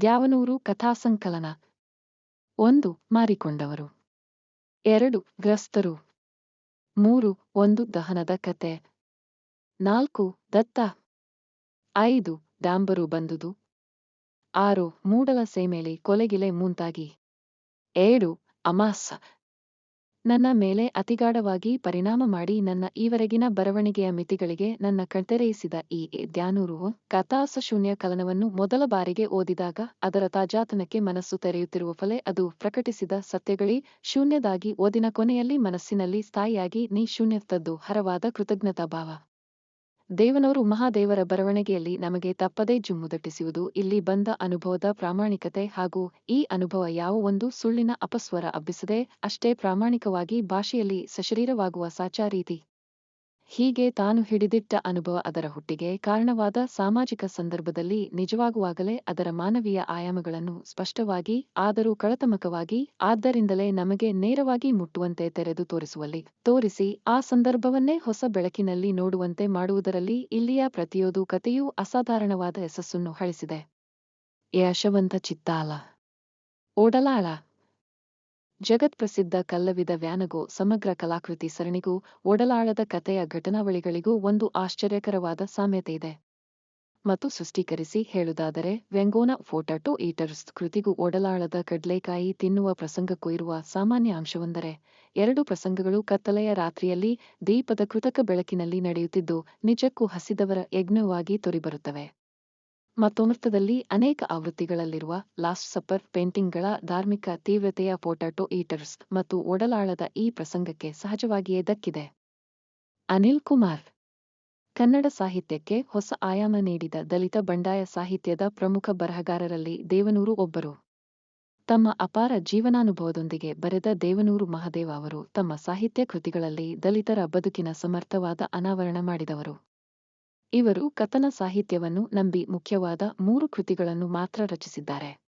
ದ್ಯಾವನೂರು ಕಥಾಸಂಕಲನ ಒಂದು ಮಾರಿಕೊಂಡವರು. ಎರಡು ಗ್ರಸ್ತರು. ಮೂರು ಒಂದು ದಹನದ ಕತೆ. ನಾಲ್ಕು ದತ್ತ. ಐದು ಡಾಂಬರು ಬಂದುದು. ಆರು ಮೂಡಲ ಸೇಮೇಲೆ ಕೊಲೆಗಿಲೆ ಮುಂತಾಗಿ. ಏಳು ಅಮಾಸ. ನನ್ನ ಮೇಲೆ ಅತಿಗಾಢವಾಗಿ ಪರಿಣಾಮ ಮಾಡಿ ನನ್ನ ಈವರೆಗಿನ ಬರವಣಿಗೆಯ ಮಿತಿಗಳಿಗೆ ನನ್ನ ಕಣ್ತೆರೆಯಿಸಿದ ಈ ಧ್ಯಾನೂರು ಕಥಾಸಶೂನ್ಯ ಕಲನವನ್ನು ಮೊದಲ ಬಾರಿಗೆ ಓದಿದಾಗ ಅದರ ತಾಜಾತನಕ್ಕೆ ಮನಸ್ಸು ತೆರೆಯುತ್ತಿರುವ ಫಲೆ ಅದು ಪ್ರಕಟಿಸಿದ ಸತ್ಯಗಳೇ ಶೂನ್ಯದಾಗಿ ಓದಿನ ಕೊನೆಯಲ್ಲಿ ಮನಸ್ಸಿನಲ್ಲಿ ಸ್ಥಾಯಿಯಾಗಿ ನೀ ಶೂನ್ಯತದ್ದು ಹರವಾದ ಕೃತಜ್ಞತಾ ಭಾವ. ದೇವನವರು ಮಹಾದೇವರ ಬರವಣಿಗೆಯಲ್ಲಿ ನಮಗೆ ತಪ್ಪದೇ ಜುಮ್ಮುದಟ್ಟಿಸುವುದು ಇಲ್ಲಿ ಬಂದ ಅನುಭವದ ಪ್ರಾಮಾಣಿಕತೆ ಹಾಗೂ ಈ ಅನುಭವ ಯಾವ ಒಂದು ಸುಳ್ಳಿನ ಅಪಸ್ವರ ಅಬ್ಬಿಸದೆ ಅಷ್ಟೇ ಪ್ರಾಮಾಣಿಕವಾಗಿ ಭಾಷೆಯಲ್ಲಿ ಸಶರೀರವಾಗುವ ಸಾಚಾ ರೀತಿ. ಹೀಗೆ ತಾನು ಹಿಡಿದಿಟ್ಟ ಅನುಭವ ಅದರ ಹುಟ್ಟಿಗೆ ಕಾರಣವಾದ ಸಾಮಾಜಿಕ ಸಂದರ್ಭದಲ್ಲಿ ನಿಜವಾಗುವಾಗಲೇ ಅದರ ಮಾನವೀಯ ಆಯಾಮಗಳನ್ನು ಸ್ಪಷ್ಟವಾಗಿ, ಆದರೂ ಕಳತಮಕವಾಗಿ, ಆದ್ದರಿಂದಲೇ ನಮಗೆ ನೇರವಾಗಿ ಮುಟ್ಟುವಂತೆ ತೆರೆದು ತೋರಿಸುವಲ್ಲಿ. ತೋರಿಸಿ, ಆ ಸಂದರ್ಭವನ್ನೇ ಹೊಸ ಬೆಳಕಿನಲ್ಲಿ ನೋಡುವಂತೆ ಮಾಡುವುದರಲ್ಲಿ ಇಲ್ಲಿಯ ಪ್ರತಿಯೊಂದು ಕಥೆಯೂ ಅಸಾಧಾರಣವಾದ ಯಶಸ್ಸನ್ನು ಹಳಿಸಿದೆ ಯಶವಂತ ಚಿತ್ತಾಲ. ಓಡಲಾಳ. ಜಗತ್ಪ್ರಸಿದ್ಧ ಕಲ್ಲವಿದ ವ್ಯಾನಗೋ ಸಮಗ್ರ ಕಲಾಕೃತಿ ಸರಣಿಗೂ ಒಡಲಾಳದ ಕಥೆಯ ಘಟನಾವಳಿಗಳಿಗೂ ಒಂದು ಆಶ್ಚರ್ಯಕರವಾದ ಸಾಮ್ಯತೆ ಇದೆ. ಮತ್ತು ಸೃಷ್ಟೀಕರಿಸಿ ಹೇಳುವುದಾದರೆ, ವ್ಯಂಗೋನ ಫೋಟಟೋ ಈಟರ್ಸ್ ಕೃತಿಗೂ ಒಡಲಾಳದ ಕಡ್ಲೆಕಾಯಿ ತಿನ್ನುವ ಪ್ರಸಂಗಕ್ಕೂ ಇರುವ ಸಾಮಾನ್ಯ ಅಂಶವೊಂದರೆ, ಎರಡು ಪ್ರಸಂಗಗಳು ಕತ್ತಲೆಯ ರಾತ್ರಿಯಲ್ಲಿ ದೀಪದ ಕೃತಕ ಬೆಳಕಿನಲ್ಲಿ ನಡೆಯುತ್ತಿದ್ದು, ನಿಜಕ್ಕೂ ಹಸಿದವರ ಯಜ್ಞವಾಗಿ ತೋರಿಬರುತ್ತವೆ. ಮತ್ತೊಮರ್ಥದಲ್ಲಿ ಅನೇಕ ಆವೃತ್ತಿಗಳಲ್ಲಿರುವ ಲಾಸ್ಟ್ ಸಪ್ಪರ್ ಪೇಂಟಿಂಗ್ಗಳ ಧಾರ್ಮಿಕ ತೀವ್ರತೆಯ ಪೊಟಾಟೊ ಈಟರ್ಸ್ ಮತ್ತು ಒಡಲಾಳದ ಈ ಪ್ರಸಂಗಕ್ಕೆ ಸಹಜವಾಗಿಯೇ ದಕ್ಕಿದೆ. ಅನಿಲ್ ಕುಮಾರ್. ಕನ್ನಡ ಸಾಹಿತ್ಯಕ್ಕೆ ಹೊಸ ಆಯಾಮ ನೀಡಿದ ದಲಿತ ಬಂಡಾಯ ಸಾಹಿತ್ಯದ ಪ್ರಮುಖ ಬರಹಗಾರರಲ್ಲಿ ದೇವನೂರು ಒಬ್ಬರು. ತಮ್ಮ ಅಪಾರ ಜೀವನಾನುಭವದೊಂದಿಗೆ ಬರೆದ ದೇವನೂರು ಮಹಾದೇವ ಅವರು ತಮ್ಮ ಸಾಹಿತ್ಯ ಕೃತಿಗಳಲ್ಲಿ ದಲಿತರ ಬದುಕಿನ ಸಮರ್ಥವಾದ ಅನಾವರಣ ಮಾಡಿದವರು. ಇವರು ಕಥನ ಸಾಹಿತ್ಯವನ್ನು ನಂಬಿ ಮುಖ್ಯವಾದ ಮೂರು ಕೃತಿಗಳನ್ನು ಮಾತ್ರ ರಚಿಸಿದ್ದಾರೆ.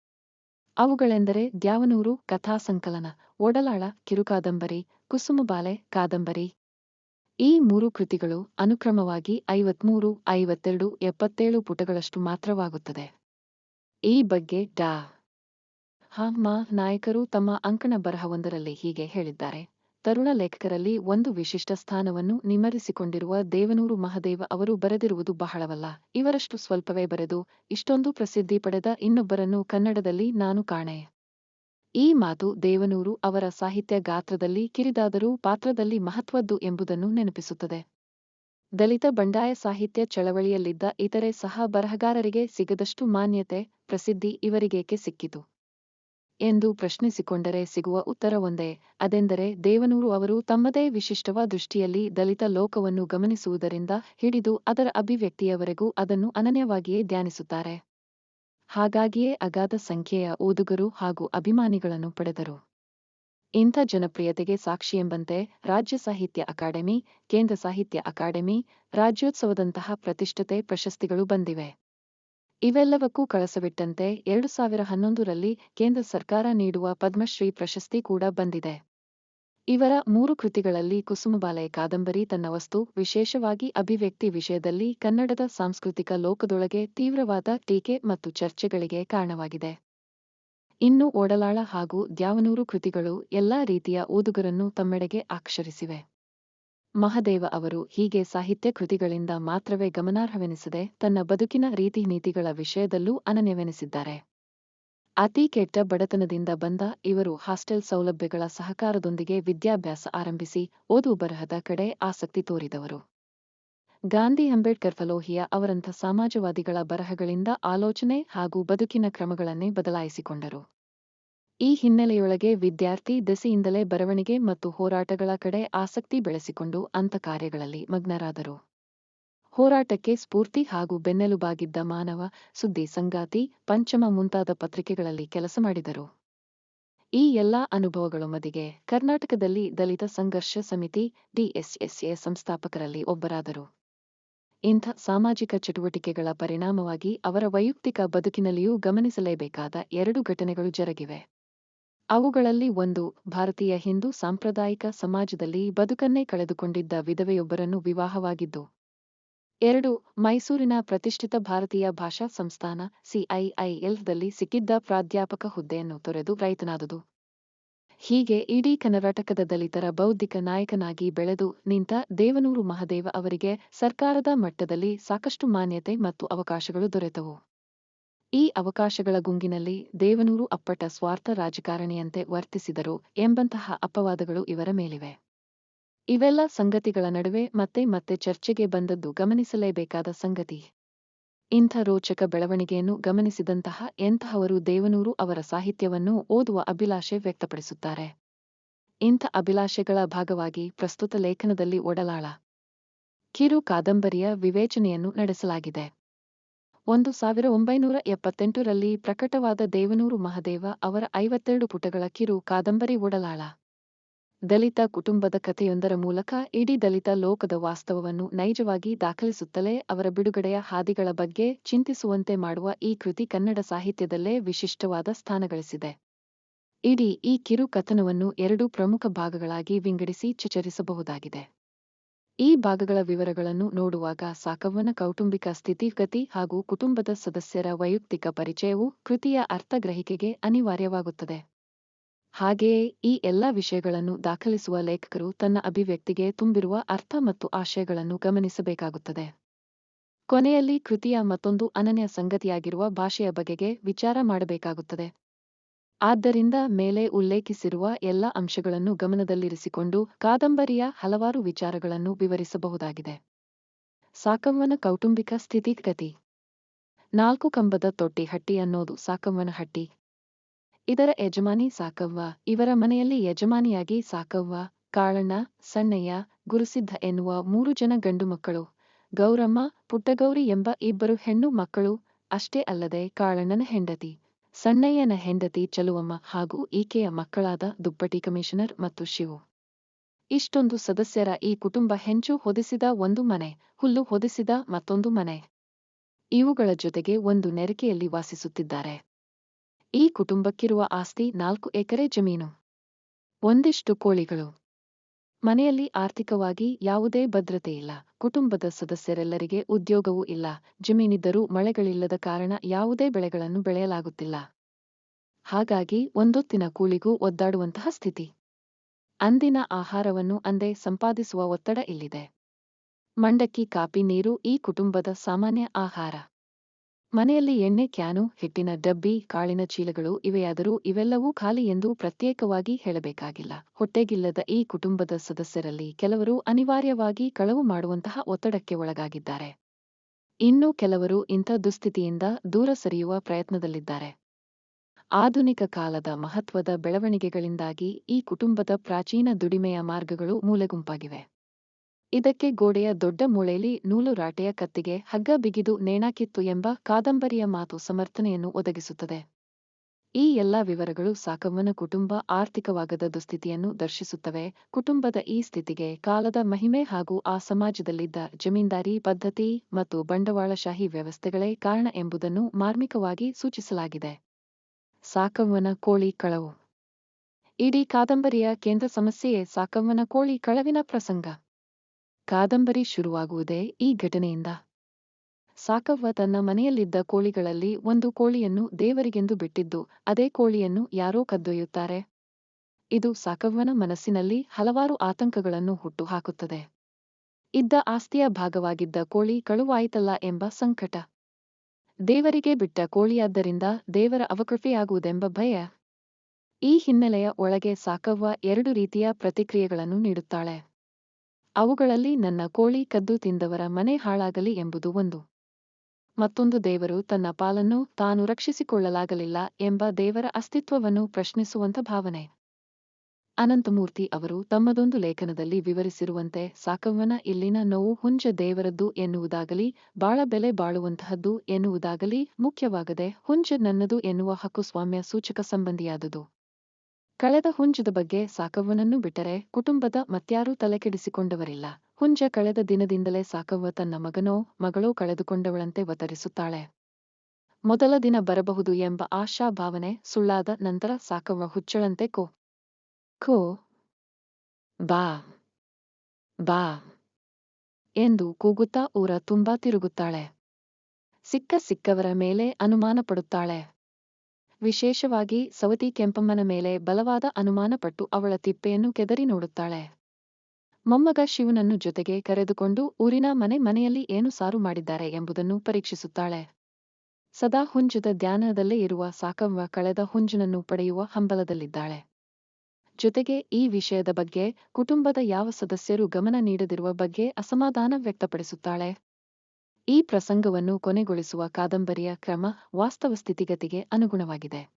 ಅವುಗಳೆಂದರೆ ದ್ಯಾವನೂರು ಕಥಾಸಂಕಲನ ಒಡಲಾಳ, ಕಿರುಕಾದಂಬರಿ, ಕುಸುಮಬಾಲೆ, ಕಾದಂಬರಿ. ಈ ಮೂರು ಕೃತಿಗಳು ಅನುಕ್ರಮವಾಗಿ ಐವತ್ಮೂರು, ಐವತ್ತೆರಡು, ಎಪ್ಪತ್ತೇಳು ಪುಟಗಳಷ್ಟು ಮಾತ್ರವಾಗುತ್ತದೆ. ಈ ಬಗ್ಗೆ ಡಾ. ಹಾ. ನಾಯಕರು ತಮ್ಮ ಅಂಕಣ ಬರಹವೊಂದರಲ್ಲಿ ಹೀಗೆ ಹೇಳಿದ್ದಾರೆ. ತರುಣ ಲೇಖಕರಲ್ಲಿ ಒಂದು ವಿಶಿಷ್ಟ ಸ್ಥಾನವನ್ನು ನಿಮ್ಮರಿಸಿಕೊಂಡಿರುವ ದೇವನೂರು ಮಹದೇವ ಅವರು ಬರೆದಿರುವುದು ಬಹಳವಲ್ಲ. ಇವರಷ್ಟು ಸ್ವಲ್ಪವೇ ಬರೆದು, ಇಷ್ಟೊಂದು ಪ್ರಸಿದ್ಧಿ ಪಡೆದ ಇನ್ನೊಬ್ಬರನ್ನು ಕನ್ನಡದಲ್ಲಿ ನಾನು ಕಾಣೆ. ಈ ಮಾತು ದೇವನೂರು ಅವರ ಸಾಹಿತ್ಯ ಗಾತ್ರದಲ್ಲಿ ಕಿರಿದಾದರೂ ಪಾತ್ರದಲ್ಲಿ ಮಹತ್ವದ್ದು ಎಂಬುದನ್ನು ನೆನಪಿಸುತ್ತದೆ. ದಲಿತ ಬಂಡಾಯ ಸಾಹಿತ್ಯ ಚಳವಳಿಯಲ್ಲಿದ್ದ ಇತರೆ ಸಹ ಬರಹಗಾರರಿಗೆ ಸಿಗದಷ್ಟು ಮಾನ್ಯತೆ, ಪ್ರಸಿದ್ಧಿ ಇವರಿಗೇಕೆ ಸಿಕ್ಕಿತು. ಎಂದು ಪ್ರಶ್ನಿಸಿಕೊಂಡರೆ ಸಿಗುವ ಉತ್ತರವೊಂದೇ ಅದೆಂದರೆ ದೇವನೂರು ಅವರು ತಮ್ಮದೇ ವಿಶಿಷ್ಟವಾದ ದೃಷ್ಟಿಯಲ್ಲಿ ದಲಿತ ಲೋಕವನ್ನು ಗಮನಿಸುವುದರಿಂದ ಹಿಡಿದು ಅದರ ಅಭಿವ್ಯಕ್ತಿಯವರೆಗೂ ಅದನ್ನು ಅನನ್ಯವಾಗಿಯೇ ಧ್ಯಾನಿಸುತ್ತಾರೆ. ಹಾಗಾಗಿಯೇ ಅಗಾಧ ಸಂಖ್ಯೆಯ ಓದುಗರು ಹಾಗೂ ಅಭಿಮಾನಿಗಳನ್ನು ಪಡೆದರು. ಇಂಥ ಜನಪ್ರಿಯತೆಗೆ ಸಾಕ್ಷಿಯೆಂಬಂತೆ ರಾಜ್ಯ ಸಾಹಿತ್ಯ ಅಕಾಡೆಮಿ, ಕೇಂದ್ರ ಸಾಹಿತ್ಯ ಅಕಾಡೆಮಿ, ರಾಜ್ಯೋತ್ಸವದಂತಹ ಪ್ರತಿಷ್ಠತೆ ಪ್ರಶಸ್ತಿಗಳು ಬಂದಿವೆ. ಇವೆಲ್ಲವಕ್ಕೂ ಕಳಸವಿಟ್ಟಂತೆ ಎರಡು ಸಾವಿರ ಹನ್ನೊಂದರಲ್ಲಿ ಕೇಂದ್ರ ಸರ್ಕಾರ ನೀಡುವ ಪದ್ಮಶ್ರೀ ಪ್ರಶಸ್ತಿ ಕೂಡ ಬಂದಿದೆ. ಇವರ ಮೂರು ಕೃತಿಗಳಲ್ಲಿ ಕುಸುಮಬಾಲಯ ಕಾದಂಬರಿ ತನ್ನ ವಸ್ತು, ವಿಶೇಷವಾಗಿ ಅಭಿವ್ಯಕ್ತಿ ವಿಷಯದಲ್ಲಿ ಕನ್ನಡದ ಸಾಂಸ್ಕೃತಿಕ ಲೋಕದೊಳಗೆ ತೀವ್ರವಾದ ಟೀಕೆ ಮತ್ತು ಚರ್ಚೆಗಳಿಗೆ ಕಾರಣವಾಗಿದೆ. ಇನ್ನು ಓಡಲಾಳ ಹಾಗೂ ದ್ಯಾವನೂರು ಕೃತಿಗಳು ಎಲ್ಲಾ ರೀತಿಯ ಓದುಗರನ್ನು ತಮ್ಮೆಡೆಗೆ ಆಕರ್ಷಿಸಿವೆ ಮಹದೇವ ಅವರು ಹೀಗೆ ಸಾಹಿತ್ಯ ಕೃತಿಗಳಿಂದ ಮಾತ್ರವೇ ಗಮನಾರ್ಹವೆನಿಸದೆ ತನ್ನ ಬದುಕಿನ ರೀತಿ ನೀತಿಗಳ ವಿಷಯದಲ್ಲೂ ಅನನ್ಯವೆನಿಸಿದ್ದಾರೆ. ಅತಿ ಕೆಟ್ಟ ಬಡತನದಿಂದ ಬಂದ ಇವರು ಹಾಸ್ಟೆಲ್ ಸೌಲಭ್ಯಗಳ ಸಹಕಾರದೊಂದಿಗೆ ವಿದ್ಯಾಭ್ಯಾಸ ಆರಂಭಿಸಿ ಓದು ಬರಹದ ಕಡೆ ಆಸಕ್ತಿ ತೋರಿದವರು. ಗಾಂಧಿ ಅಂಬೇಡ್ಕರ್ ಫಲೋಹಿಯ ಅವರಂಥ ಸಮಾಜವಾದಿಗಳ ಬರಹಗಳಿಂದ ಆಲೋಚನೆ ಹಾಗೂ ಬದುಕಿನ ಕ್ರಮಗಳನ್ನೇ ಬದಲಾಯಿಸಿಕೊಂಡರು. ಈ ಹಿನ್ನೆಲೆಯೊಳಗೆ ವಿದ್ಯಾರ್ಥಿ ದೆಸೆಯಿಂದಲೇ ಬರವಣಿಗೆ ಮತ್ತು ಹೋರಾಟಗಳ ಕಡೆ ಆಸಕ್ತಿ ಬೆಳೆಸಿಕೊಂಡು ಅಂಥ ಕಾರ್ಯಗಳಲ್ಲಿ ಮಗ್ನರಾದರು. ಹೋರಾಟಕ್ಕೆ ಸ್ಫೂರ್ತಿ ಹಾಗೂ ಬೆನ್ನೆಲುಬಾಗಿದ್ದ ಮಾನವ ಸುದ್ದಿ ಸಂಗಾತಿ ಪಂಚಮ ಮುಂತಾದ ಪತ್ರಿಕೆಗಳಲ್ಲಿ ಕೆಲಸ ಮಾಡಿದರು. ಈ ಎಲ್ಲಾ ಅನುಭವಗಳು ಮದಿಗೆ ಕರ್ನಾಟಕದಲ್ಲಿ ದಲಿತ ಸಂಘರ್ಷ ಸಮಿತಿ ಡಿಎಸ್ಎಸ್ಎ ಸಂಸ್ಥಾಪಕರಲ್ಲಿ ಒಬ್ಬರಾದರು. ಇಂಥ ಸಾಮಾಜಿಕ ಚಟುವಟಿಕೆಗಳ ಪರಿಣಾಮವಾಗಿ ಅವರ ವೈಯಕ್ತಿಕ ಬದುಕಿನಲ್ಲಿಯೂ ಗಮನಿಸಲೇಬೇಕಾದ ಎರಡು ಘಟನೆಗಳು ಜರುಗಿವೆ. ಅವುಗಳಲ್ಲಿ ಒಂದು ಭಾರತೀಯ ಹಿಂದೂ ಸಾಂಪ್ರದಾಯಿಕ ಸಮಾಜದಲ್ಲಿ ಬದುಕನ್ನೇ ಕಳೆದುಕೊಂಡಿದ್ದ ವಿಧವೆಯೊಬ್ಬರನ್ನು ವಿವಾಹವಾಗಿದ್ದು, ಎರಡು ಮೈಸೂರಿನ ಪ್ರತಿಷ್ಠಿತ ಭಾರತೀಯ ಭಾಷಾ ಸಂಸ್ಥಾನ ಸಿಐಐಎಲ್ದಲ್ಲಿ ಸಿಕ್ಕಿದ್ದ ಪ್ರಾಧ್ಯಾಪಕ ಹುದ್ದೆಯನ್ನು ತೊರೆದು ರೈತನಾದುದು. ಹೀಗೆ ಇಡೀ ಕರ್ನಾಟಕದ ದಲಿತರ ಬೌದ್ಧಿಕ ನಾಯಕನಾಗಿ ಬೆಳೆದು ನಿಂತ ದೇವನೂರು ಮಹದೇವ ಅವರಿಗೆ ಸರ್ಕಾರದ ಮಟ್ಟದಲ್ಲಿ ಸಾಕಷ್ಟು ಮಾನ್ಯತೆ ಮತ್ತು ಅವಕಾಶಗಳು ದೊರೆತವು. ಈ ಅವಕಾಶಗಳ ಗುಂಗಿನಲ್ಲಿ ದೇವನೂರು ಅಪ್ಪಟ ಸ್ವಾರ್ಥ ರಾಜಕಾರಣಿಯಂತೆ ವರ್ತಿಸಿದರು ಎಂಬಂತಹ ಅಪವಾದಗಳು ಇವರ ಮೇಲಿವೆ. ಇವೆಲ್ಲ ಸಂಗತಿಗಳ ನಡುವೆ ಮತ್ತೆ ಮತ್ತೆ ಚರ್ಚೆಗೆ ಬಂದದ್ದು ಗಮನಿಸಲೇಬೇಕಾದ ಸಂಗತಿ. ಇಂಥ ರೋಚಕ ಬೆಳವಣಿಗೆಯನ್ನು ಗಮನಿಸಿದಂತಹ ಎಂತಹವರು ದೇವನೂರು ಅವರ ಸಾಹಿತ್ಯವನ್ನು ಓದುವ ಅಭಿಲಾಷೆ ವ್ಯಕ್ತಪಡಿಸುತ್ತಾರೆ. ಇಂಥ ಅಭಿಲಾಷೆಗಳ ಭಾಗವಾಗಿ ಪ್ರಸ್ತುತ ಲೇಖನದಲ್ಲಿ ಒಡಲಾಳ ಕಿರು ಕಾದಂಬರಿಯ ವಿವೇಚನೆಯನ್ನು ನಡೆಸಲಾಗಿದೆ. ಒಂದು ಸಾವಿರ ಒಂಬೈನೂರ ಎಪ್ಪತ್ತೆಂಟರಲ್ಲಿ ಪ್ರಕಟವಾದ ದೇವನೂರು ಮಹದೇವ ಅವರ ಐವತ್ತೆರಡು ಪುಟಗಳ ಕಿರು ಕಾದಂಬರಿ ಓಡಲಾಳ. ದಲಿತ ಕುಟುಂಬದ ಕಥೆಯೊಂದರ ಮೂಲಕ ಇಡೀ ದಲಿತ ಲೋಕದ ವಾಸ್ತವವನ್ನು ನೈಜವಾಗಿ ದಾಖಲಿಸುತ್ತಲೇ ಅವರ ಬಿಡುಗಡೆಯ ಹಾದಿಗಳ ಬಗ್ಗೆ ಚಿಂತಿಸುವಂತೆ ಮಾಡುವ ಈ ಕೃತಿ ಕನ್ನಡ ಸಾಹಿತ್ಯದಲ್ಲೇ ವಿಶಿಷ್ಟವಾದ ಸ್ಥಾನಗಳಿಸಿದೆ. ಇಡೀ ಈ ಕಿರು ಕಥನವನ್ನು ಎರಡು ಪ್ರಮುಖ ಭಾಗಗಳಾಗಿ ವಿಂಗಡಿಸಿ ಚರ್ಚಿಸಬಹುದಾಗಿದೆ ಈ ಭಾಗಗಳ ವಿವರಗಳನ್ನು ನೋಡುವಾಗ ಸಾಕವ್ವನ ಕೌಟುಂಬಿಕ ಸ್ಥಿತಿಗತಿ ಹಾಗೂ ಕುಟುಂಬದ ಸದಸ್ಯರ ವೈಯಕ್ತಿಕ ಪರಿಚಯವು ಕೃತಿಯ ಅರ್ಥಗ್ರಹಿಕೆಗೆ ಅನಿವಾರ್ಯವಾಗುತ್ತದೆ. ಹಾಗೆಯೇ ಈ ಎಲ್ಲ ವಿಷಯಗಳನ್ನು ದಾಖಲಿಸುವ ಲೇಖಕರು ತನ್ನ ಅಭಿವ್ಯಕ್ತಿಗೆ ತುಂಬಿರುವ ಅರ್ಥ ಮತ್ತು ಆಶಯಗಳನ್ನು ಗಮನಿಸಬೇಕಾಗುತ್ತದೆ. ಕೊನೆಯಲ್ಲಿ ಕೃತಿಯ ಮತ್ತೊಂದು ಅನನ್ಯ ಸಂಗತಿಯಾಗಿರುವ ಭಾಷೆಯ ಬಗೆಗೆ ವಿಚಾರ ಮಾಡಬೇಕಾಗುತ್ತದೆ. ಆದ್ದರಿಂದ ಮೇಲೆ ಉಲ್ಲೇಖಿಸಿರುವ ಎಲ್ಲ ಅಂಶಗಳನ್ನು ಗಮನದಲ್ಲಿರಿಸಿಕೊಂಡು ಕಾದಂಬರಿಯ ಹಲವಾರು ವಿಚಾರಗಳನ್ನು ವಿವರಿಸಬಹುದಾಗಿದೆ. ಸಾಕವ್ವನ ಕೌಟುಂಬಿಕ ಸ್ಥಿತಿಗತಿ. ನಾಲ್ಕು ಕಂಬದ ತೊಟ್ಟಿ ಹಟ್ಟಿ ಅನ್ನೋದು ಸಾಕವ್ವನ ಹಟ್ಟಿ. ಇದರ ಯಜಮಾನಿ ಸಾಕವ್ವ, ಇವರ ಮನೆಯಲ್ಲಿ ಯಜಮಾನಿಯಾಗಿ ಸಾಕವ್ವ, ಕಾಳಣ್ಣ, ಸಣ್ಣಯ್ಯ, ಗುರುಸಿದ್ಧ ಎನ್ನುವ ಮೂರು ಜನ ಗಂಡು ಮಕ್ಕಳು, ಗೌರಮ್ಮ, ಪುಟ್ಟಗೌರಿ ಎಂಬ ಇಬ್ಬರು ಹೆಣ್ಣು ಮಕ್ಕಳು, ಅಷ್ಟೇ ಅಲ್ಲದೆ ಕಾಳಣ್ಣನ ಹೆಂಡತಿ. ಸಣ್ಣಯ್ಯನ ಹೆಂಡತಿ ಚಲುವಮ್ಮ ಹಾಗೂ ಈಕೆಯ ಮಕ್ಕಳಾದ ದುಪ್ಪಟಿ ಕಮಿಷನರ್ ಮತ್ತು ಶಿವು. ಇಷ್ಟೊಂದು ಸದಸ್ಯರ ಈ ಕುಟುಂಬ ಹೆಂಚು ಹೊದಿಸಿದ ಒಂದು ಮನೆ, ಹುಲ್ಲು ಹೊದಿಸಿದ ಮತ್ತೊಂದು ಮನೆ. ಇವುಗಳ ಜೊತೆಗೆ ಒಂದು ನೆರಕೆಯಲ್ಲಿ ವಾಸಿಸುತ್ತಿದ್ದಾರೆ. ಈ ಕುಟುಂಬಕ್ಕಿರುವ ಆಸ್ತಿ ನಾಲ್ಕು ಎಕರೆ ಜಮೀನು. ಒಂದಿಷ್ಟು ಕೋಳಿಗಳು. ಮನೆಯಲ್ಲಿ ಆರ್ಥಿಕವಾಗಿ ಯಾವುದೇ ಭದ್ರತೆ ಇಲ್ಲ. ಕುಟುಂಬದ ಸದಸ್ಯರೆಲ್ಲರಿಗೆ ಉದ್ಯೋಗವೂ ಇಲ್ಲ. ಜಮೀನಿದ್ದರೂ ಮಳೆಗಳಿಲ್ಲದ ಕಾರಣ ಯಾವುದೇ ಬೆಳೆಗಳನ್ನು ಬೆಳೆಯಲಾಗುತ್ತಿಲ್ಲ. ಹಾಗಾಗಿ ಒಂದೊತ್ತಿನ ಕೂಲಿಗೂ ಒದ್ದಾಡುವಂತಹ ಸ್ಥಿತಿ. ಅಂದಿನ ಆಹಾರವನ್ನು ಅಂದೇ ಸಂಪಾದಿಸುವ ಒತ್ತಡ ಇಲ್ಲಿದೆ. ಮಂಡಕ್ಕಿ ಕಾಪಿ ನೀರು ಈ ಕುಟುಂಬದ ಸಾಮಾನ್ಯ ಆಹಾರ. ಮನೆಯಲ್ಲಿ ಎಣ್ಣೆ, ಕ್ಯಾನು, ಹಿಟ್ಟಿನ ಡಬ್ಬಿ, ಕಾಳಿನ ಚೀಲಗಳು ಇವೆಯಾದರೂ ಇವೆಲ್ಲವೂ ಖಾಲಿ ಎಂದು ಪ್ರತ್ಯೇಕವಾಗಿ ಹೇಳಬೇಕಾಗಿಲ್ಲ. ಹೊಟ್ಟೆಗಿಲ್ಲದ ಈ ಕುಟುಂಬದ ಸದಸ್ಯರಲ್ಲಿ ಕೆಲವರು ಅನಿವಾರ್ಯವಾಗಿ ಕಳವು ಮಾಡುವಂತಹ ಒತ್ತಡಕ್ಕೆ ಒಳಗಾಗಿದ್ದಾರೆ. ಇನ್ನು ಕೆಲವರು ಇಂಥ ದುಸ್ಥಿತಿಯಿಂದ ದೂರ ಸರಿಯುವ ಪ್ರಯತ್ನದಲ್ಲಿದ್ದಾರೆ. ಆಧುನಿಕ ಕಾಲದ ಮಹತ್ವದ ಬೆಳವಣಿಗೆಗಳಿಂದಾಗಿ ಈ ಕುಟುಂಬದ ಪ್ರಾಚೀನ ದುಡಿಮೆಯ ಮಾರ್ಗಗಳು ಮೂಲೆಗುಂಪಾಗಿವೆ. ಇದಕ್ಕೆ ಗೋಡೆಯ ದೊಡ್ಡ ಮೂಳೆಯಲ್ಲಿ ನೂಲು ರಾಟೆಯ ಕತ್ತಿಗೆ ಹಗ್ಗ ಬಿಗಿದು ನೇಣಾಕಿತ್ತು ಎಂಬ ಕಾದಂಬರಿಯ ಮಾತು ಸಮರ್ಥನೆಯನ್ನು ಒದಗಿಸುತ್ತದೆ. ಈ ಎಲ್ಲ ವಿವರಗಳು ಸಾಕವ್ವನ ಕುಟುಂಬ ಆರ್ಥಿಕವಾಗದ ದುಸ್ಥಿತಿಯನ್ನು ದರ್ಶಿಸುತ್ತವೆ. ಕುಟುಂಬದ ಈ ಸ್ಥಿತಿಗೆ ಕಾಲದ ಮಹಿಮೆ ಹಾಗೂ ಆ ಸಮಾಜದಲ್ಲಿದ್ದ ಜಮೀನ್ದಾರಿ ಪದ್ಧತಿ ಮತ್ತು ಬಂಡವಾಳಶಾಹಿ ವ್ಯವಸ್ಥೆಗಳೇ ಕಾರಣ ಎಂಬುದನ್ನು ಮಾರ್ಮಿಕವಾಗಿ ಸೂಚಿಸಲಾಗಿದೆ. ಸಾಕವ್ವನ ಕೋಳಿ ಕಳವು. ಇಡೀ ಕಾದಂಬರಿಯ ಕೇಂದ್ರ ಸಮಸ್ಯೆಯೇ ಸಾಕವ್ವನ ಕೋಳಿ ಕಳವಿನ ಪ್ರಸಂಗ. ಕಾದಂಬರಿ ಶುರುವಾಗುವುದೇ ಈ ಘಟನೆಯಿಂದ. ಸಾಕವ್ವ ತನ್ನ ಮನೆಯಲ್ಲಿದ್ದ ಕೋಳಿಗಳಲ್ಲಿ ಒಂದು ಕೋಳಿಯನ್ನು ದೇವರಿಗೆಂದು ಬಿಟ್ಟಿದ್ದು, ಅದೇ ಕೋಳಿಯನ್ನು ಯಾರೋ ಕದ್ದೊಯ್ಯುತ್ತಾರೆ. ಇದು ಸಾಕವ್ವನ ಮನಸ್ಸಿನಲ್ಲಿ ಹಲವಾರು ಆತಂಕಗಳನ್ನು ಹುಟ್ಟುಹಾಕುತ್ತದೆ. ಇದ್ದ ಆಸ್ತಿಯ ಭಾಗವಾಗಿದ್ದ ಕೋಳಿ ಕಳುವಾಯಿತಲ್ಲ ಎಂಬ ಸಂಕಟ. ದೇವರಿಗೆ ಬಿಟ್ಟ ಕೋಳಿಯಾದ್ದರಿಂದ ದೇವರ ಅವಕೃಪೆಯಾಗುವುದೆಂಬ ಭಯ. ಈ ಹಿನ್ನೆಲೆಯ ಒಳಗೆ ಸಾಕವ್ವ ಎರಡು ರೀತಿಯ ಪ್ರತಿಕ್ರಿಯೆಗಳನ್ನು ನೀಡುತ್ತಾಳೆ. ಅವುಗಳಲ್ಲಿ ನನ್ನ ಕೋಳಿ ಕದ್ದು ತಿಂದವರ ಮನೆ ಹಾಳಾಗಲಿ ಎಂಬುದು ಒಂದು. ಮತ್ತೊಂದು ದೇವರು ತನ್ನ ಪಾಲನ್ನು ತಾನು ರಕ್ಷಿಸಿಕೊಳ್ಳಲಾಗಲಿಲ್ಲ ಎಂಬ ದೇವರ ಅಸ್ತಿತ್ವವನ್ನು ಪ್ರಶ್ನಿಸುವಂಥ ಭಾವನೆ. ಅನಂತಮೂರ್ತಿ ಅವರು ತಮ್ಮದೊಂದು ಲೇಖನದಲ್ಲಿ ವಿವರಿಸಿರುವಂತೆ ಸಾಕವ್ವನ ಇಲ್ಲಿನ ನೋವು ಹುಂಜ ದೇವರದ್ದು ಎನ್ನುವುದಾಗಲಿ, ಬಾಳ ಬೆಲೆ ಬಾಳುವಂತಹದ್ದು ಎನ್ನುವುದಾಗಲಿ ಮುಖ್ಯವಾಗದೆ ಹುಂಜ ನನ್ನದು ಎನ್ನುವ ಹಕ್ಕುಸ್ವಾಮ್ಯ ಸೂಚಕ ಸಂಬಂಧಿಯಾದುದು. ಕಳೆದ ಹುಂಜದ ಬಗ್ಗೆ ಸಾಕವ್ವನನ್ನು ಬಿಟ್ಟರೆ ಕುಟುಂಬದ ಮತ್ಯಾರೂ ತಲೆಕೆಡಿಸಿಕೊಂಡವರಿಲ್ಲ. ಹುಂಜ ಕಳೆದ ದಿನದಿಂದಲೇ ಸಾಕವ್ವ ತನ್ನ ಮಗನೋ ಮಗಳೋ ಕಳೆದುಕೊಂಡವಳಂತೆ ವತರಿಸುತ್ತಾಳೆ ಮೊದಲ ದಿನ ಬರಬಹುದು ಎಂಬ ಆಶಾಭಾವನೆ ಸುಳ್ಳಾದ ನಂತರ ಸಾಕವ್ವ ಹುಚ್ಚಳಂತೆ ಕೋ. ಖೋ ಬಾ. ಬಾ. ಎಂದು ಕೂಗುತ್ತಾ ಊರ ತುಂಬಾ ತಿರುಗುತ್ತಾಳೆ. ಸಿಕ್ಕ ಸಿಕ್ಕವರ ಮೇಲೆ ಅನುಮಾನ ಪಡುತ್ತಾಳೆ. ವಿಶೇಷವಾಗಿ ಸವತಿ ಕೆಂಪಮ್ಮನ ಮೇಲೆ ಬಲವಾದ ಅನುಮಾನಪಟ್ಟು ಅವಳ ತಿಪ್ಪೆಯನ್ನು ಕೆದರಿ ನೋಡುತ್ತಾಳೆ. ಮೊಮ್ಮಗ ಶಿವನನ್ನು ಜೊತೆಗೆ ಕರೆದುಕೊಂಡು ಊರಿನ ಮನೆ ಮನೆಯಲ್ಲಿ ಏನು ಸಾರು ಮಾಡಿದ್ದಾರೆ ಎಂಬುದನ್ನು ಪರೀಕ್ಷಿಸುತ್ತಾಳೆ. ಸದಾ ಹುಂಜದ ಧ್ಯಾನದಲ್ಲೇ ಇರುವ ಸಾಕವ್ವ ಕಳೆದ ಹುಂಜನನ್ನು ಪಡೆಯುವ ಹಂಬಲದಲ್ಲಿದ್ದಾಳೆ. ಜೊತೆಗೆ ಈ ವಿಷಯದ ಬಗ್ಗೆ ಕುಟುಂಬದ ಯಾವ ಸದಸ್ಯರು ಗಮನ ನೀಡದಿರುವ ಬಗ್ಗೆ ಅಸಮಾಧಾನ ವ್ಯಕ್ತಪಡಿಸುತ್ತಾಳೆ. ಈ ಪ್ರಸಂಗವನ್ನು ಕೊನೆಗೊಳಿಸುವ ಕಾದಂಬರಿಯ ಕ್ರಮ ವಾಸ್ತವ ಸ್ಥಿತಿಗತಿಗೆ ಅನುಗುಣವಾಗಿದೆ.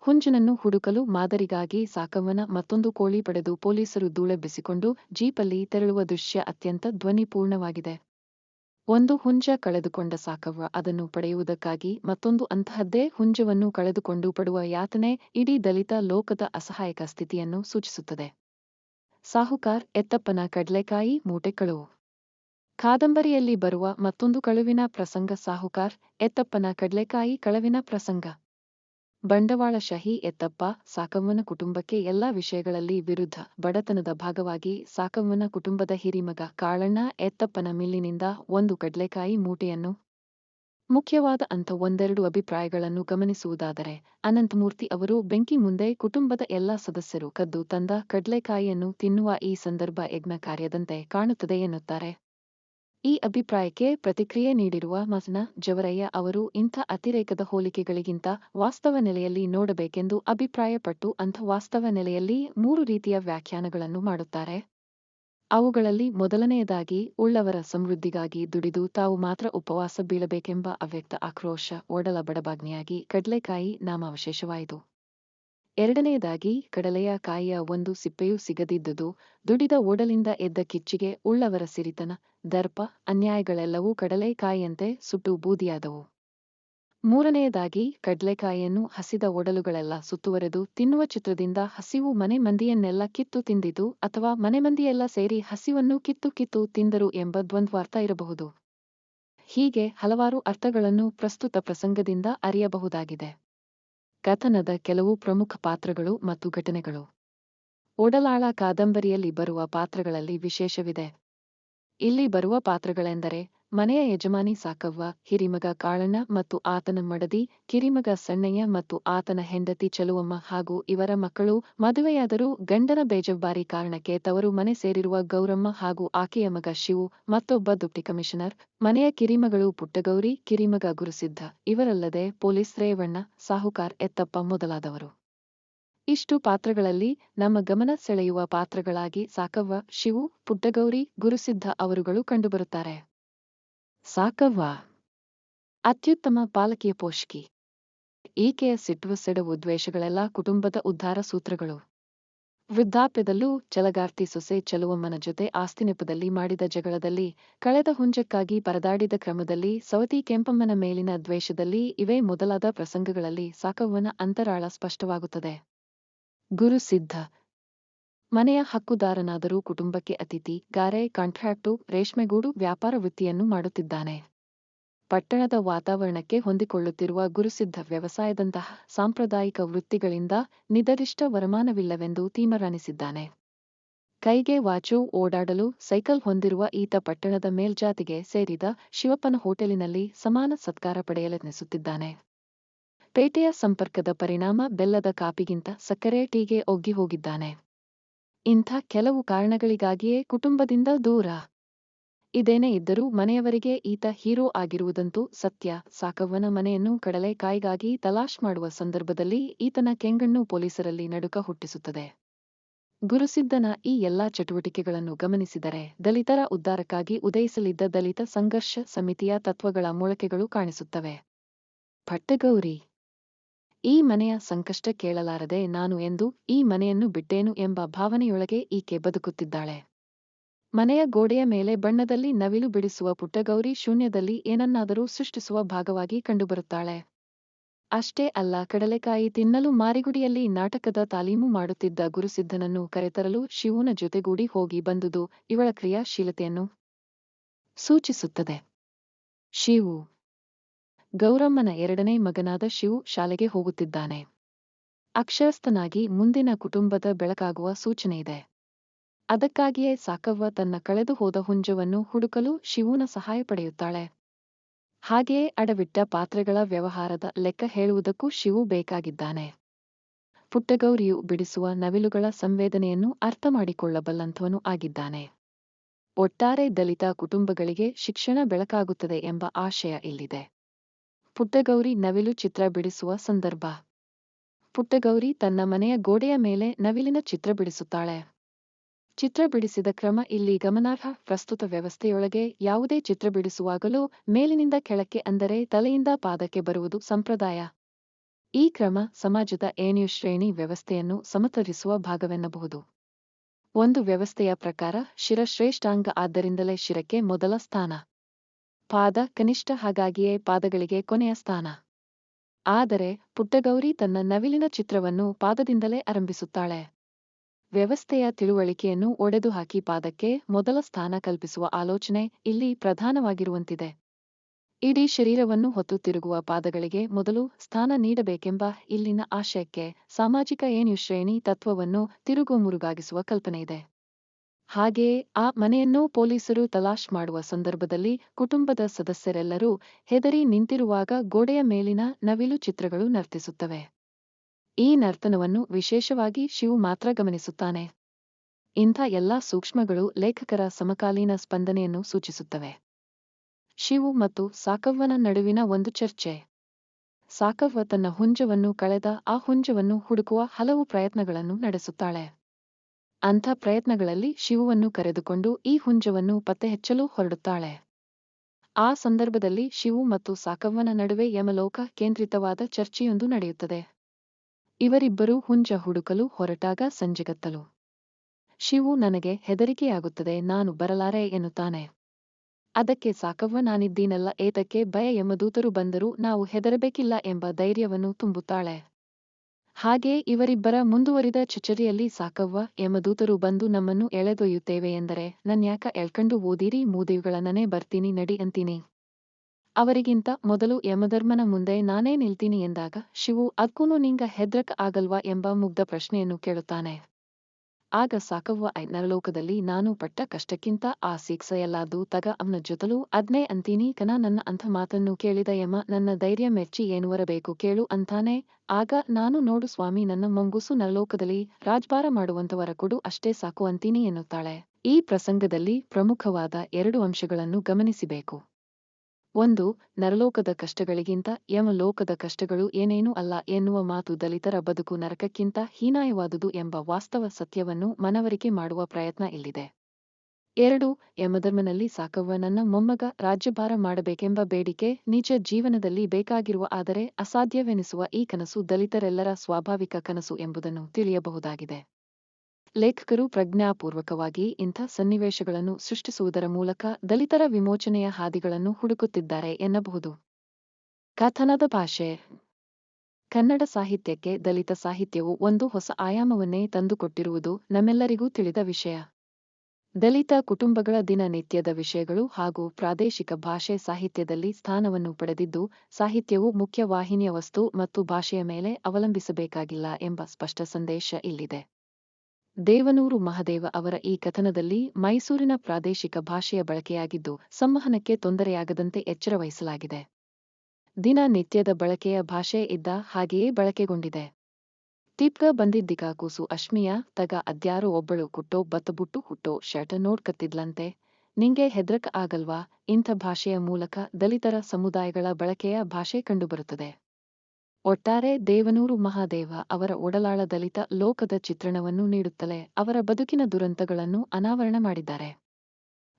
ಹುಂಜನನ್ನು ಹುಡುಕಲು ಮಾದರಿಗಾಗಿ ಸಾಕವ್ವನ ಮತ್ತೊಂದು ಕೋಳಿ ಪಡೆದು ಪೊಲೀಸರು ಧೂಳೆಬ್ಬಿಸಿಕೊಂಡು ಜೀಪಲ್ಲಿ ತೆರಳುವ ದೃಶ್ಯ ಅತ್ಯಂತ ಧ್ವನಿಪೂರ್ಣವಾಗಿದೆ. ಒಂದು ಹುಂಜ ಕಳೆದುಕೊಂಡ ಸಾಕವ್ವ ಅದನ್ನು ಪಡೆಯುವುದಕ್ಕಾಗಿ ಮತ್ತೊಂದು ಅಂತಹದ್ದೇ ಹುಂಜವನ್ನು ಕಳೆದುಕೊಂಡು ಪಡುವ ಯಾತನೆ ಇಡೀ ದಲಿತ ಲೋಕದ ಅಸಹಾಯಕ ಸ್ಥಿತಿಯನ್ನು ಸೂಚಿಸುತ್ತದೆ. ಸಾಹುಕಾರ್, ಎತ್ತಪ್ಪನ ಕಡಲೆಕಾಯಿ, ಮೂಟೆ ಕಳುವು. ಕಾದಂಬರಿಯಲ್ಲಿ ಬರುವ ಮತ್ತೊಂದು ಕಳುವಿನ ಪ್ರಸಂಗ ಸಾಹುಕಾರ್, ಎತ್ತಪ್ಪನ ಕಡ್ಲೆಕಾಯಿ ಕಳವಿನ ಪ್ರಸಂಗ. ಬಂಡವಾಳಶಾಹಿ ಎತ್ತಪ್ಪ, ಸಾಕವ್ವನ ಕುಟುಂಬಕ್ಕೆ ಎಲ್ಲಾ ವಿಷಯಗಳಲ್ಲಿ ವಿರುದ್ಧ, ಬಡತನದ ಭಾಗವಾಗಿ ಸಾಕವ್ವನ ಕುಟುಂಬದ ಹಿರಿಮಗ ಕಾಳಣ್ಣ ಎತ್ತಪ್ಪನ ಮಿಲ್ಲಿನಿಂದ ಒಂದು ಕಡ್ಲೆಕಾಯಿ ಮೂಟೆಯನ್ನು. ಮುಖ್ಯವಾದ ಅಂಥ ಒಂದೆರಡು ಅಭಿಪ್ರಾಯಗಳನ್ನು ಗಮನಿಸುವುದಾದರೆ, ಅನಂತಮೂರ್ತಿ ಅವರು ಬೆಂಕಿ ಮುಂದೆ ಕುಟುಂಬದ ಎಲ್ಲಾ ಸದಸ್ಯರು ಕದ್ದು ತಂದ ಕಡ್ಲೆಕಾಯಿಯನ್ನು ತಿನ್ನುವ ಈ ಸಂದರ್ಭ ಯಜ್ಞ ಕಾರ್ಯದಂತೆ ಕಾಣುತ್ತದೆ ಎನ್ನುತ್ತಾರೆ. ಈ ಅಭಿಪ್ರಾಯಕ್ಕೆ ಪ್ರತಿಕ್ರಿಯೆ ನೀಡಿರುವ ಮಸನ ಜವರಯ್ಯ ಅವರು, ಇಂಥ ಅತಿರೇಕದ ಹೋಲಿಕೆಗಳಿಗಿಂತ ವಾಸ್ತವ ನೆಲೆಯಲ್ಲಿ ನೋಡಬೇಕೆಂದು ಅಭಿಪ್ರಾಯಪಟ್ಟು ಅಂಥ ವಾಸ್ತವ ನೆಲೆಯಲ್ಲಿ ಮೂರು ರೀತಿಯ ವ್ಯಾಖ್ಯಾನಗಳನ್ನು ಮಾಡುತ್ತಾರೆ. ಅವುಗಳಲ್ಲಿ ಮೊದಲನೆಯದಾಗಿ, ಉಳ್ಳವರ ಸಮೃದ್ಧಿಗಾಗಿ ದುಡಿದು ತಾವು ಮಾತ್ರ ಉಪವಾಸ ಬೀಳಬೇಕೆಂಬ ಅವ್ಯಕ್ತ ಆಕ್ರೋಶ, ಒಡಲ ಬಡಬಾಗ್ನಿಯಾಗಿ ಕಡ್ಲೆಕಾಯಿ ನಾಮಾವಶೇಷವಾಯಿತು. ಎರಡನೆಯದಾಗಿ ಕಡಲೆಯ ಕಾಯಿಯ ಒಂದು ಸಿಪ್ಪೆಯೂ ಸಿಗದಿದ್ದುದು, ದುಡಿದ ಓಡಲಿಂದ ಎದ್ದ ಕಿಚ್ಚಿಗೆ ಉಳ್ಳವರ ಸಿರಿತನ, ದರ್ಪ, ಅನ್ಯಾಯಗಳೆಲ್ಲವೂ ಕಡಲೆಕಾಯಿಯಂತೆ ಸುಟ್ಟು ಬೂದಿಯಾದವು. ಮೂರನೆಯದಾಗಿ ಕಡಲೆಕಾಯಿಯನ್ನು ಹಸಿದ ಒಡಲುಗಳೆಲ್ಲ ಸುತ್ತುವರೆದು ತಿನ್ನುವ ಚಿತ್ರದಿಂದ ಹಸಿವು ಮನೆ ಮಂದಿಯನ್ನೆಲ್ಲ ಕಿತ್ತು ತಿಂದಿತು ಅಥವಾ ಮನೆ ಮಂದಿಯೆಲ್ಲ ಸೇರಿ ಹಸಿವನ್ನು ಕಿತ್ತು ಕಿತ್ತು ತಿಂದರು ಎಂಬ ದ್ವಂದ್ವಾರ್ಥ ಇರಬಹುದು. ಹೀಗೆ ಹಲವಾರು ಅರ್ಥಗಳನ್ನು ಪ್ರಸ್ತುತ ಪ್ರಸಂಗದಿಂದ ಅರಿಯಬಹುದಾಗಿದೆ. ಕಥನದ ಕೆಲವು ಪ್ರಮುಖ ಪಾತ್ರಗಳು ಮತ್ತು ಘಟನೆಗಳು. ಓಡಲಾಳ ಕಾದಂಬರಿಯಲ್ಲಿ ಬರುವ ಪಾತ್ರಗಳಲ್ಲಿ ವಿಶೇಷವಿದೆ. ಇಲ್ಲಿ ಬರುವ ಪಾತ್ರಗಳೆಂದರೆ ಮನೆಯ ಯಜಮಾನಿ ಸಾಕವ್ವ, ಹಿರಿಮಗ ಕಾಳಣ್ಣ ಮತ್ತು ಆತನ ಮಡದಿ, ಕಿರಿಮಗ ಸಣ್ಣಯ್ಯ ಮತ್ತು ಆತನ ಹೆಂಡತಿ ಚಲುವಮ್ಮ ಹಾಗೂ ಇವರ ಮಕ್ಕಳು, ಮದುವೆಯಾದರೂ ಗಂಡನ ಬೇಜವಾರಿ ಕಾರಣಕ್ಕೆ ತವರು ಮನೆ ಸೇರಿರುವ ಗೌರಮ್ಮ ಹಾಗೂ ಆಕೆಯ ಮಗ ಶಿವು, ಮತ್ತೊಬ್ಬ ದುಪ್ಟಿ ಕಮಿಷನರ್. ಮನೆಯ ಕಿರಿಮಗಳು ಪುಟ್ಟಗೌರಿ, ಕಿರಿಮಗ ಗುರುಸಿದ್ಧ. ಇವರಲ್ಲದೆ ಪೊಲೀಸ್ ರೇವಣ್ಣ, ಸಾಹುಕಾರ್ ಎತ್ತಪ್ಪ ಮೊದಲಾದವರು. ಇಷ್ಟು ಪಾತ್ರಗಳಲ್ಲಿ ನಮ್ಮ ಗಮನ ಸೆಳೆಯುವ ಪಾತ್ರಗಳಾಗಿ ಸಾಕವ್ವ, ಶಿವು, ಪುಟ್ಟಗೌರಿ, ಗುರುಸಿದ್ಧ ಅವರುಗಳು ಕಂಡುಬರುತ್ತಾರೆ. ಸಾಕವ್ವ? ಅತ್ಯುತ್ತಮ ಪಾಲಕಿಯ ಪೋಷಕಿ. ಈಕೆಯ ಸಿಟ್ಟುವ ಸೆಡವು ದ್ವೇಷಗಳೆಲ್ಲ ಕುಟುಂಬದ ಉದ್ಧಾರ ಸೂತ್ರಗಳು. ವೃದ್ಧಾಪ್ಯದಲ್ಲೂ ಚಲಗಾರ್ತಿ ಸೊಸೆ ಚಲುವಮ್ಮನ ಜೊತೆ ಆಸ್ತಿ ನೆಪದಲ್ಲಿ ಮಾಡಿದ ಜಗಳದಲ್ಲಿ, ಕಳೆದ ಹುಂಜಕ್ಕಾಗಿ ಪರದಾಡಿದ ಕ್ರಮದಲ್ಲಿ, ಸವತಿ ಕೆಂಪಮ್ಮನ ಮೇಲಿನ ದ್ವೇಷದಲ್ಲಿ ಇವೇ ಮೊದಲಾದ ಪ್ರಸಂಗಗಳಲ್ಲಿ ಸಾಕವ್ವನ ಅಂತರಾಳ ಸ್ಪಷ್ಟವಾಗುತ್ತದೆ. ಗುರುಸಿದ್ಧ ಮನೆಯ ಹಕ್ಕುದಾರನಾದರೂ ಕುಟುಂಬಕ್ಕೆ ಅತಿಥಿ, ಗಾರೆ, ಕಾಂಟ್ರಾಕ್ಟು, ರೇಷ್ಮೆಗೂಡು, ವ್ಯಾಪಾರ ವೃತ್ತಿಯನ್ನು ಮಾಡುತ್ತಿದ್ದಾನೆ. ಪಟ್ಟಣದ ವಾತಾವರಣಕ್ಕೆ ಹೊಂದಿಕೊಳ್ಳುತ್ತಿರುವ ಗುರುಸಿದ್ಧ ವ್ಯವಸಾಯದಂತಹ ಸಾಂಪ್ರದಾಯಿಕ ವೃತ್ತಿಗಳಿಂದ ನಿದರಿಷ್ಟ ವರಮಾನವಿಲ್ಲವೆಂದು ತೀಮರಾನಿಸಿದ್ದಾನೆ. ಕೈಗೆ ವಾಚು, ಓಡಾಡಲು, ಸೈಕಲ್ ಹೊಂದಿರುವ ಈತ ಪಟ್ಟಣದ ಮೇಲ್ಜಾತಿಗೆ ಸೇರಿದ ಶಿವಪ್ಪನ ಹೋಟೆಲಿನಲ್ಲಿ ಸಮಾನ ಸತ್ಕಾರ ಪಡೆಯಲೆತ್ನಿಸುತ್ತಿದ್ದಾನೆ ಪೇಟೆಯ ಸಂಪರ್ಕದ ಪರಿಣಾಮ ಬೆಲ್ಲದ ಕಾಪಿಗಿಂತ ಸಕ್ಕರೆ ಟೀಗೆ ಒಗ್ಗಿ ಹೋಗಿದ್ದಾನೆ. ಇಂಥ ಕೆಲವು ಕಾರಣಗಳಿಗಾಗಿಯೇ ಕುಟುಂಬದಿಂದ ದೂರ. ಇದೇನೇ ಇದ್ದರೂ ಮನೆಯವರಿಗೆ ಈತ ಹೀರೋ ಆಗಿರುವುದಂತೂ ಸತ್ಯ. ಸಾಕವ್ವನ ಮನೆಯನ್ನು ಕಡಲೆಕಾಯಿಗಾಗಿ ತಲಾಶ್ ಮಾಡುವ ಸಂದರ್ಭದಲ್ಲಿ ಈತನ ಕೆಂಗಣ್ಣು ಪೊಲೀಸರಲ್ಲಿ ನಡುಕ ಹುಟ್ಟಿಸುತ್ತದೆ. ಗುರುಸಿದ್ದನ ಈ ಎಲ್ಲಾ ಚಟುವಟಿಕೆಗಳನ್ನು ಗಮನಿಸಿದರೆ ದಲಿತರ ಉದ್ಧಾರಕ್ಕಾಗಿ ಉದಯಿಸಲಿದ್ದ ದಲಿತ ಸಂಘರ್ಷ ಸಮಿತಿಯ ತತ್ವಗಳ ಮೊಳಕೆಗಳು ಕಾಣಿಸುತ್ತವೆ. ಪಟ್ಟಗೌರಿ ಈ ಮನೆಯ ಸಂಕಷ್ಟ ಕೇಳಲಾರದೆ ನಾನು ಎಂದು ಈ ಮನೆಯನ್ನು ಬಿಟ್ಟೇನು ಎಂಬ ಭಾವನೆಯೊಳಗೆ ಈಕೆ ಬದುಕುತ್ತಿದ್ದಾಳೆ. ಮನೆಯ ಗೋಡೆಯ ಮೇಲೆ ಬಣ್ಣದಲ್ಲಿ ನವಿಲು ಬಿಡಿಸುವ ಪುಟ್ಟಗೌರಿ ಶೂನ್ಯದಲ್ಲಿ ಏನನ್ನಾದರೂ ಸೃಷ್ಟಿಸುವ ಭಾಗವಾಗಿ ಕಂಡುಬರುತ್ತಾಳೆ. ಅಷ್ಟೇ ಅಲ್ಲ, ಕಡಲೆಕಾಯಿ ತಿನ್ನಲು ಮಾರಿಗುಡಿಯಲ್ಲಿ ನಾಟಕದ ತಾಲೀಮು ಮಾಡುತ್ತಿದ್ದ ಗುರುಸಿದ್ಧನನ್ನು ಕರೆತರಲು ಶಿವನ ಜೊತೆಗೂಡಿ ಹೋಗಿ ಬಂದುದು ಇವಳ ಕ್ರಿಯಾಶೀಲತೆಯನ್ನು ಸೂಚಿಸುತ್ತದೆ. ಶಿವು ಗೌರಮ್ಮನ ಎರಡನೇ ಮಗನಾದ ಶಿವು ಶಾಲೆಗೆ ಹೋಗುತ್ತಿದ್ದಾನೆ. ಅಕ್ಷರಸ್ಥನಾಗಿ ಮುಂದಿನ ಕುಟುಂಬದ ಬೆಳಕಾಗುವ ಸೂಚನೆಯಿದೆ ಅದಕ್ಕಾಗಿಯೇ ಸಾಕವ್ವ ತನ್ನ ಕಳೆದು ಹೋದ ಹುಂಜವನ್ನು ಹುಡುಕಲು ಶಿವನ ಸಹಾಯ ಪಡೆಯುತ್ತಾಳೆ. ಹಾಗೆಯೇ ಅಡವಿಟ್ಟ ಪಾತ್ರೆಗಳ ವ್ಯವಹಾರದ ಲೆಕ್ಕ ಹೇಳುವುದಕ್ಕೂ ಶಿವು ಬೇಕಾಗಿದ್ದಾನೆ. ಪುಟ್ಟಗೌರಿಯು ಬಿಡಿಸುವ ನವಿಲುಗಳ ಸಂವೇದನೆಯನ್ನು ಅರ್ಥ ಮಾಡಿಕೊಳ್ಳಬಲ್ಲಂಥವನು ಆಗಿದ್ದಾನೆ. ಒಟ್ಟಾರೆ ದಲಿತ ಕುಟುಂಬಗಳಿಗೆ ಶಿಕ್ಷಣ ಬೆಳಕಾಗುತ್ತದೆ ಎಂಬ ಆಶಯ ಇಲ್ಲಿದೆ. ಪುಟ್ಟಗೌರಿ ನವಿಲು ಚಿತ್ರ ಬಿಡಿಸುವ ಸಂದರ್ಭ. ಪುಟ್ಟಗೌರಿ ತನ್ನ ಮನೆಯ ಗೋಡೆಯ ಮೇಲೆ ನವಿಲಿನ ಚಿತ್ರ ಬಿಡಿಸುತ್ತಾಳೆ. ಚಿತ್ರ ಬಿಡಿಸಿದ ಕ್ರಮ ಇಲ್ಲಿ ಗಮನಾರ್ಹ ಪ್ರಸ್ತುತ ವ್ಯವಸ್ಥೆಯೊಳಗೆ ಯಾವುದೇ ಚಿತ್ರ ಬಿಡಿಸುವಾಗಲೂ ಮೇಲಿನಿಂದ ಕೆಳಕ್ಕೆ ಅಂದರೆ ತಲೆಯಿಂದ ಪಾದಕ್ಕೆ ಬರುವುದು ಸಂಪ್ರದಾಯ. ಈ ಕ್ರಮ ಸಮಾಜದ ಏಣಿಯು ಶ್ರೇಣಿ ವ್ಯವಸ್ಥೆಯನ್ನು ಸಮತರಿಸುವ ಭಾಗವೆನ್ನಬಹುದು. ಒಂದು ವ್ಯವಸ್ಥೆಯ ಪ್ರಕಾರ ಶಿರ ಶ್ರೇಷ್ಠಾಂಗ ಆದ್ದರಿಂದಲೇ ಶಿರಕ್ಕೆ ಮೊದಲ ಸ್ಥಾನ. ಪಾದ ಕನಿಷ್ಠ ಹಾಗಾಗಿಯೇ ಪಾದಗಳಿಗೆ ಕೊನೆಯ ಸ್ಥಾನ. ಆದರೆ ಪುಟ್ಟಗೌರಿ ತನ್ನ ನವಿಲಿನ ಚಿತ್ರವನ್ನು ಪಾದದಿಂದಲೇ ಆರಂಭಿಸುತ್ತಾಳೆ. ವ್ಯವಸ್ಥೆಯ ತಿಳುವಳಿಕೆಯನ್ನು ಒಡೆದು ಹಾಕಿ ಪಾದಕ್ಕೆ ಮೊದಲ ಸ್ಥಾನ ಕಲ್ಪಿಸುವ ಆಲೋಚನೆ ಇಲ್ಲಿ ಪ್ರಧಾನವಾಗಿರುವಂತಿದೆ. ಇಡೀ ಶರೀರವನ್ನು ಹೊತ್ತು ತಿರುಗುವ ಪಾದಗಳಿಗೆ ಮೊದಲು ಸ್ಥಾನ ನೀಡಬೇಕೆಂಬ ಇಲ್ಲಿನ ಆಶಯಕ್ಕೆ ಸಾಮಾಜಿಕ ಏನ್ಯು ಶ್ರೇಣಿ ತತ್ವವನ್ನು ತಿರುಗುಮುರುಗಾಗಿಸುವ ಕಲ್ಪನೆಯಿದೆ ಹಾಗೆಯೇ ಆ ಮನೆಯನ್ನು ಪೊಲೀಸರು ತಲಾಶ್ ಮಾಡುವ ಸಂದರ್ಭದಲ್ಲಿ ಕುಟುಂಬದ ಸದಸ್ಯರೆಲ್ಲರೂ ಹೆದರಿ ನಿಂತಿರುವಾಗ ಗೋಡೆಯ ಮೇಲಿನ ನವಿಲು ಚಿತ್ರಗಳು ನರ್ತಿಸುತ್ತವೆ. ಈ ನರ್ತನವನ್ನು ವಿಶೇಷವಾಗಿ ಶಿವು ಮಾತ್ರ ಗಮನಿಸುತ್ತಾನೆ. ಇಂಥ ಎಲ್ಲಾ ಸೂಕ್ಷ್ಮಗಳು ಲೇಖಕರ ಸಮಕಾಲೀನ ಸ್ಪಂದನೆಯನ್ನು ಸೂಚಿಸುತ್ತವೆ. ಶಿವು ಮತ್ತು ಸಾಕವ್ವನ ನಡುವಿನ ಒಂದು ಚರ್ಚೆ. ಸಾಕವ್ವ ತನ್ನ ಹುಂಜವನ್ನು ಕಳೆದ ಆ ಹುಂಜವನ್ನು ಹುಡುಕುವ ಹಲವು ಪ್ರಯತ್ನಗಳನ್ನು ನಡೆಸುತ್ತಾಳೆ. ಅಂಥ ಪ್ರಯತ್ನಗಳಲ್ಲಿ ಶಿವುವನ್ನು ಕರೆದುಕೊಂಡು ಈ ಹುಂಜವನ್ನು ಪತ್ತೆಹಚ್ಚಲು ಹೊರಡುತ್ತಾಳೆ. ಆ ಸಂದರ್ಭದಲ್ಲಿ ಶಿವು ಮತ್ತು ಸಾಕವ್ವನ ನಡುವೆ ಯಮಲೋಕ ಕೇಂದ್ರಿತವಾದ ಚರ್ಚೆಯೊಂದು ನಡೆಯುತ್ತದೆ. ಇವರಿಬ್ಬರೂ ಹುಂಜ ಹುಡುಕಲು ಹೊರಟಾಗ ಸಂಜೆಗತ್ತಲು ಶಿವು ನನಗೆ ಹೆದರಿಕೆಯಾಗುತ್ತದೆ, ನಾನು ಬರಲಾರೆ ಎನ್ನುತ್ತಾನೆ. ಅದಕ್ಕೆ ಸಾಕವ್ವ, ನಾನಿದ್ದೀನಲ್ಲ, ಏತಕ್ಕೆ ಭಯ ಯಮದೂತರು ಬಂದರೂ ನಾವು ಹೆದರಬೇಕಿಲ್ಲ ಎಂಬ ಧೈರ್ಯವನ್ನು ತುಂಬುತ್ತಾಳೆ. ಹಾಗೆಯೇ ಇವರಿಬ್ಬರ ಮುಂದುವರಿದ ಚಚರಿಯಲ್ಲಿ ಸಾಕವ್ವ ಯಮದೂತರು ಬಂದು ನಮ್ಮನ್ನು ಎಳೆದೊಯ್ಯುತ್ತೇವೆ ಎಂದರೆ ನನ್ಯಾಕ ಎಳ್ಕಂಡು ಓದಿರಿ ಮೂದೇವಿಗಳನ್ನನೇ ಬರ್ತೀನಿ ನಡಿ ಅಂತೀನಿ. ಅವರಿಗಿಂತ ಮೊದಲು ಯಮಧರ್ಮನ ಮುಂದೆ ನಾನೇ ನಿಲ್ತೀನಿ ಎಂದಾಗ ಶಿವು ಅದ್ಕೂನು ನಿಂಗ ಹೆದ್ರಕ್ ಆಗಲ್ವಾ ಎಂಬ ಮುಗ್ಧ ಪ್ರಶ್ನೆಯನ್ನು ಕೇಳುತ್ತಾನೆ. ಆಗ ಸಾಕವ್ವ ಐ ನರಲೋಕದಲ್ಲಿ ನಾನು ಪಟ್ಟ ಕಷ್ಟಕ್ಕಿಂತ ಆ ಸೀಕ್ಸ ಎಲ್ಲಾದು ತಗ ಅವನ ಜೊತಲು ಅದ್ನೇ ಅಂತೀನಿ ಕನ ನನ್ನ ಅಂಥ ಮಾತನ್ನು ಕೇಳಿದ ಯಮ, ನನ್ನ ಧೈರ್ಯ ಮೆಚ್ಚಿ ಏನುವರಬೇಕು ಕೇಳು ಅಂತಾನೆ. ಆಗ ನಾನು ನೋಡು ಸ್ವಾಮಿ ನನ್ನ ಮಂಗುಸು ನರಲೋಕದಲ್ಲಿ ರಾಜ್ಭಾರ ಮಾಡುವಂಥವರ ಕೊಡು ಅಷ್ಟೇ ಸಾಕು ಅಂತೀನಿ ಎನ್ನುತ್ತಾಳೆ. ಈ ಪ್ರಸಂಗದಲ್ಲಿ ಪ್ರಮುಖವಾದ ಎರಡು ಅಂಶಗಳನ್ನು ಗಮನಿಸಬೇಕು. ಒಂದು, ನರಲೋಕದ ಕಷ್ಟಗಳಿಗಿಂತ ಯಮಲೋಕದ ಕಷ್ಟಗಳು ಏನೇನೂ ಅಲ್ಲ ಎನ್ನುವ ಮಾತು ದಲಿತರ ಬದುಕು ನರಕಕ್ಕಿಂತ ಹೀನಾಯವಾದುದು ಎಂಬ ವಾಸ್ತವ ಸತ್ಯವನ್ನು ಮನವರಿಕೆ ಮಾಡುವ ಪ್ರಯತ್ನ ಇಲ್ಲಿದೆ. ಎರಡು, ಯಮಧರ್ಮನಲ್ಲಿ ಸಾಕವ್ವ ನನ್ನ ಮೊಮ್ಮಗ ರಾಜ್ಯಭಾರ ಮಾಡಬೇಕೆಂಬ ಬೇಡಿಕೆ ನಿಜ ಜೀವನದಲ್ಲಿ ಬೇಕಾಗಿರುವ ಆದರೆ ಅಸಾಧ್ಯವೆನಿಸುವ ಈ ಕನಸು ದಲಿತರೆಲ್ಲರ ಸ್ವಾಭಾವಿಕ ಕನಸು ಎಂಬುದನ್ನು ತಿಳಿಯಬಹುದಾಗಿದೆ. ಲೇಖಕರು ಪ್ರಜ್ಞಾಪೂರ್ವಕವಾಗಿ ಇಂಥ ಸನ್ನಿವೇಶಗಳನ್ನು ಸೃಷ್ಟಿಸುವುದರ ಮೂಲಕ ದಲಿತರ ವಿಮೋಚನೆಯ ಹಾದಿಗಳನ್ನು ಹುಡುಕುತ್ತಿದ್ದಾರೆ ಎನ್ನಬಹುದು. ಕಥನದ ಭಾಷೆ. ಕನ್ನಡ ಸಾಹಿತ್ಯಕ್ಕೆ ದಲಿತ ಸಾಹಿತ್ಯವು ಒಂದು ಹೊಸ ಆಯಾಮವನ್ನೇ ತಂದುಕೊಟ್ಟಿರುವುದು ನಮ್ಮೆಲ್ಲರಿಗೂ ತಿಳಿದ ವಿಷಯ. ದಲಿತ ಕುಟುಂಬಗಳ ದಿನನಿತ್ಯದ ವಿಷಯಗಳು ಹಾಗೂ ಪ್ರಾದೇಶಿಕ ಭಾಷೆ ಸಾಹಿತ್ಯದಲ್ಲಿ ಸ್ಥಾನವನ್ನು ಪಡೆದಿದ್ದು, ಸಾಹಿತ್ಯವು ಮುಖ್ಯ ವಾಹಿನಿಯ ವಸ್ತು ಮತ್ತು ಭಾಷೆಯ ಮೇಲೆ ಅವಲಂಬಿಸಬೇಕಾಗಿಲ್ಲ ಎಂಬ ಸ್ಪಷ್ಟ ಸಂದೇಶ ಇಲ್ಲಿದೆ. ದೇವನೂರು ಮಹದೇವ ಅವರ ಈ ಕಥನದಲ್ಲಿ ಮೈಸೂರಿನ ಪ್ರಾದೇಶಿಕ ಭಾಷೆಯ ಬಳಕೆಯಾಗಿದ್ದು, ಸಂವಹನಕ್ಕೆ ತೊಂದರೆಯಾಗದಂತೆ ಎಚ್ಚರ ವಹಿಸಲಾಗಿದೆ. ದಿನ ನಿತ್ಯದ ಬಳಕೆಯ ಭಾಷೆ ಇದ್ದ ಹಾಗೆಯೇ ಬಳಕೆಗೊಂಡಿದೆ. ತಿಪ್ಗ ಬಂದಿದ್ದಿಗ ಕೂಸು ಅಶ್ಮಿಯ, ತಗ ಅದ್ಯಾರೋ ಒಬ್ಬಳು ಕುಟ್ಟೋ ಬತ್ತಬುಟ್ಟು ಹುಟ್ಟೋ ಶರ್ಟ ನೋಡ್ಕತ್ತಿದ್ಲಂತೆ ನಿಂಗೆ ಹೆದ್ರಕ ಆಗಲ್ವಾ? ಇಂಥ ಭಾಷೆಯ ಮೂಲಕ ದಲಿತರ ಸಮುದಾಯಗಳ ಬಳಕೆಯ ಭಾಷೆ ಕಂಡುಬರುತ್ತದೆ. ಒಟ್ಟಾರೆ ದೇವನೂರು ಮಹಾದೇವ ಅವರ ಒಡಲಾಳ ದಲಿತ ಲೋಕದ ಚಿತ್ರಣವನ್ನು ನೀಡುತ್ತಲೇ ಅವರ ಬದುಕಿನ ದುರಂತಗಳನ್ನು ಅನಾವರಣ ಮಾಡಿದ್ದಾರೆ.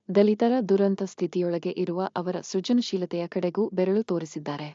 ದಲಿತರ ದುರಂತ ಸ್ಥಿತಿಯೊಳಗೆ ಇರುವ ಅವರ ಸೃಜನಶೀಲತೆಯ ಕಡೆಗೂ ಬೆರಳು ತೋರಿಸಿದ್ದಾರೆ.